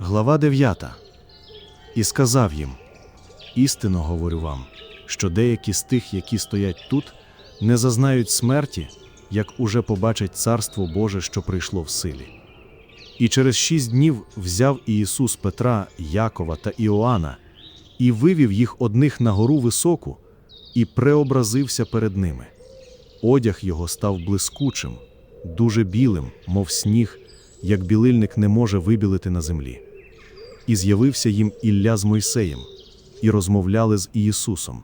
Глава 9. І сказав їм: Істинно говорю вам, що деякі з тих, які стоять тут, не зазнають смерті, як уже побачать царство Боже, що прийшло в силі. І через шість днів взяв Ісус Петра, Якова та Іоанна і вивів їх одних на гору високу і преобразився перед ними. Одяг його став блискучим, дуже білим, мов сніг, як білильник не може вибілити на землі. І з'явився їм Ілля з Мойсеєм, і розмовляли з Ісусом.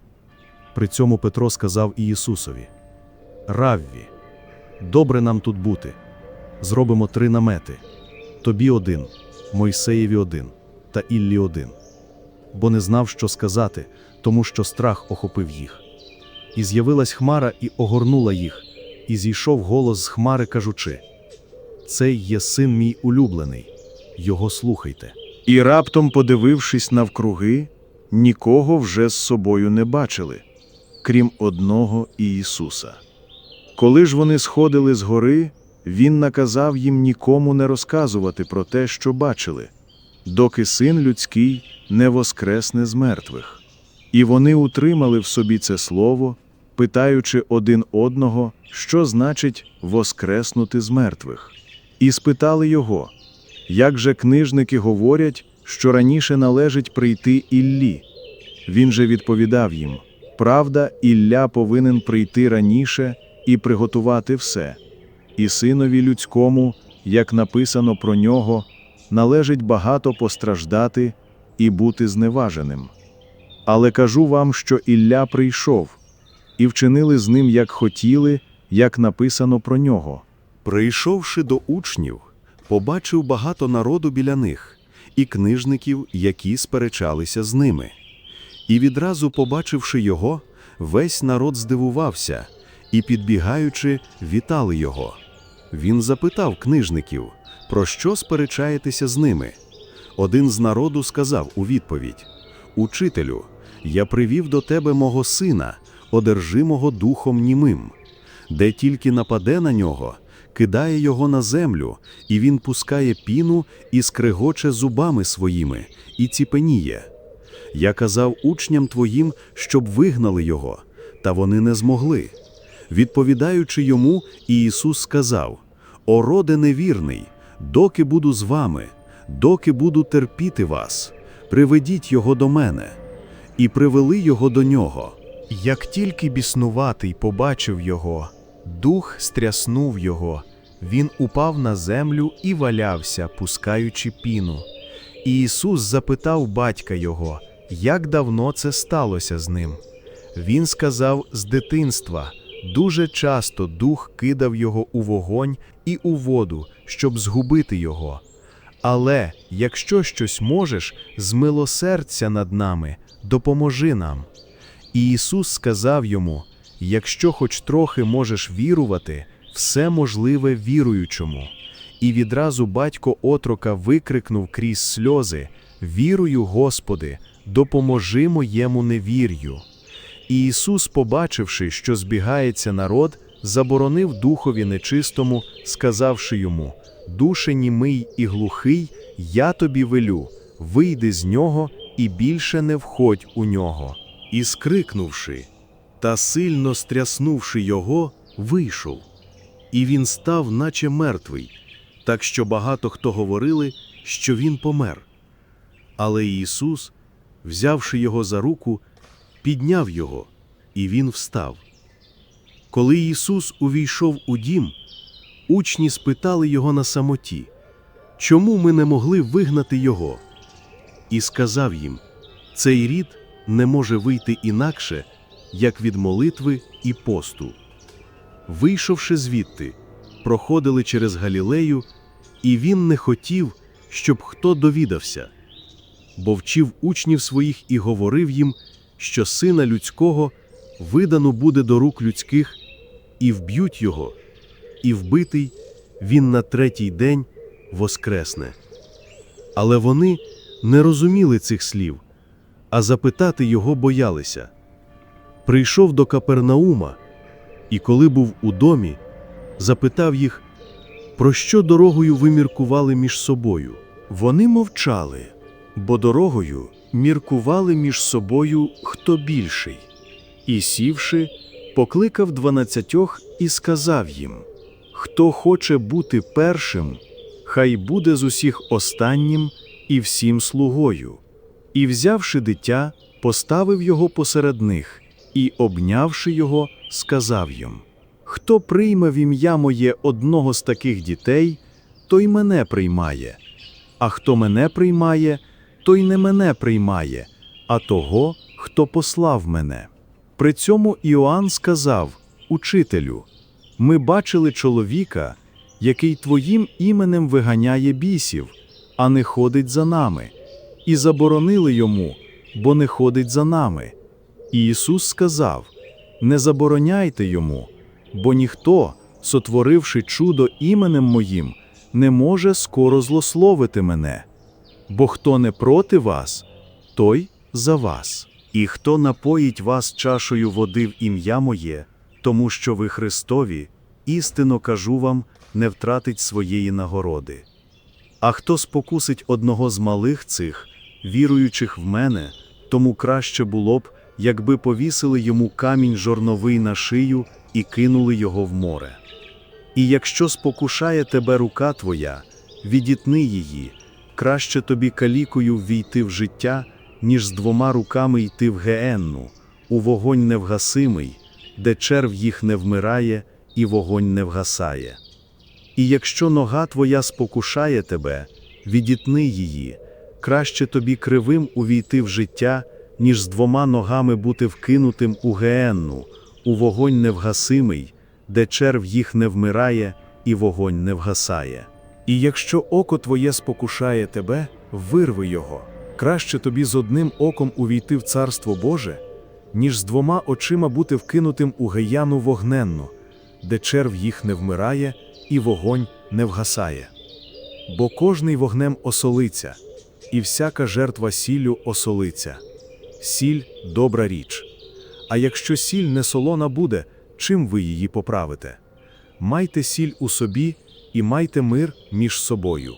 При цьому Петро сказав Ісусові: Равві, добре нам тут бути. Зробимо три намети: тобі один, Мойсеєві один та Іллі один. Бо не знав, що сказати, тому що страх охопив їх. І з'явилась хмара і огорнула їх, і зійшов голос з хмари, кажучи: Цей є син мій улюблений, його слухайте. І раптом, подивившись навкруги, нікого вже з собою не бачили, крім одного Ісуса. Коли ж вони сходили з гори, Він наказав їм нікому не розказувати про те, що бачили, доки син людський не воскресне з мертвих. І вони утримали в собі це слово, питаючи один одного, що значить воскреснути з мертвих, і спитали його. Як же книжники говорять, що раніше належить прийти Іллі? Він же відповідав їм: Правда, Ілля повинен прийти раніше і приготувати все. І синові людському, як написано про нього, належить багато постраждати і бути зневаженим. Але кажу вам, що Ілля прийшов, і вчинили з ним, як хотіли, як написано про нього. Прийшовши до учнів, побачив багато народу біля них і книжників, які сперечалися з ними. І відразу, побачивши його, весь народ здивувався і, підбігаючи, вітали його. Він запитав книжників, про що сперечаєтеся з ними. Один з народу сказав у відповідь: Учителю, я привів до тебе мого сина, одержимого духом німим, де тільки нападе на нього, кидає його на землю, і він пускає піну і скрегоче зубами своїми, і ціпеніє. Я казав учням твоїм, щоб вигнали його, та вони не змогли. Відповідаючи йому, Ісус сказав: О роде невірний, доки буду з вами, доки буду терпіти вас, приведіть його до мене. І привели його до нього. Як тільки біснуватий побачив його, дух стряснув його, він упав на землю і валявся, пускаючи піну. І Ісус запитав батька його, як давно це сталося з ним. Він сказав з дитинства, дуже часто дух кидав його у вогонь і у воду, щоб згубити його. Але якщо щось можеш, змилосердься над нами, допоможи нам. І Ісус сказав йому: якщо хоч трохи можеш вірувати, все можливе віруючому. І відразу батько отрока викрикнув крізь сльози: Вірую, Господи, допоможи моєму невір'ю. І Ісус, побачивши, що збігається народ, заборонив духові нечистому, сказавши йому: Душе німий і глухий, я тобі велю, вийди з нього і більше не входь у нього. І скрикнувши та сильно стряснувши його, вийшов. І він став, наче мертвий, так що багато хто говорили, що він помер. Але Ісус, взявши його за руку, підняв його, і він встав. Коли Ісус увійшов у дім, учні спитали його на самоті, чому ми не могли вигнати його? І сказав їм: цей рід не може вийти інакше, як від молитви і посту. Вийшовши звідти, проходили через Галілею, і він не хотів, щоб хто довідався, бо вчив учнів своїх і говорив їм, що сина людського видано буде до рук людських, і вб'ють його, і вбитий він на третій день воскресне. Але вони не розуміли цих слів, а запитати його боялися. Прийшов до Капернаума, і коли був у домі, запитав їх, про що дорогою ви міркували між собою, Вони мовчали, бо дорогою міркували між собою хто більший. І сівши, покликав дванадцятьох і сказав їм: Хто хоче бути першим, хай буде з усіх останнім і всім слугою. І, взявши дитя, поставив його посеред них, і, обнявши його, сказав їм: Хто прийме в ім'я моє одного з таких дітей, той мене приймає. А хто мене приймає, той не мене приймає, а того, хто послав мене. При цьому Іоанн сказав: Учителю, ми бачили чоловіка, який твоїм іменем виганяє бісів, а не ходить за нами, і заборонили йому, бо не ходить за нами. І Ісус сказав: Не забороняйте йому, бо ніхто, сотворивши чудо іменем моїм, не може скоро злословити мене. Бо хто не проти вас, той за вас. І хто напоїть вас чашею води в ім'я моє, тому що ви Христові, істинно кажу вам, не втратить своєї нагороди. А хто спокусить одного з малих цих, віруючих в мене, тому краще було б, якби повісили йому камінь жорновий на шию і кинули його в море. І якщо спокушає тебе рука твоя, відітни її, краще тобі калікою ввійти в життя, ніж з двома руками йти в геенну, у вогонь невгасимий, де черв їх не вмирає і вогонь не вгасає. І якщо нога твоя спокушає тебе, відітни її, краще тобі кривим увійти в життя, ніж з двома ногами бути вкинутим у геенну, у вогонь невгасимий, де черв їх не вмирає і вогонь не вгасає. І якщо око твоє спокушає тебе, вирви його. Краще тобі з одним оком увійти в Царство Боже, ніж з двома очима бути вкинутим у геяну вогненну, де черв їх не вмирає і вогонь не вгасає. Бо кожний вогнем осолиться, і всяка жертва сіллю осолиться. Сіль добра річ. А якщо сіль не солона буде, чим ви її поправите? Майте сіль у собі і майте мир між собою.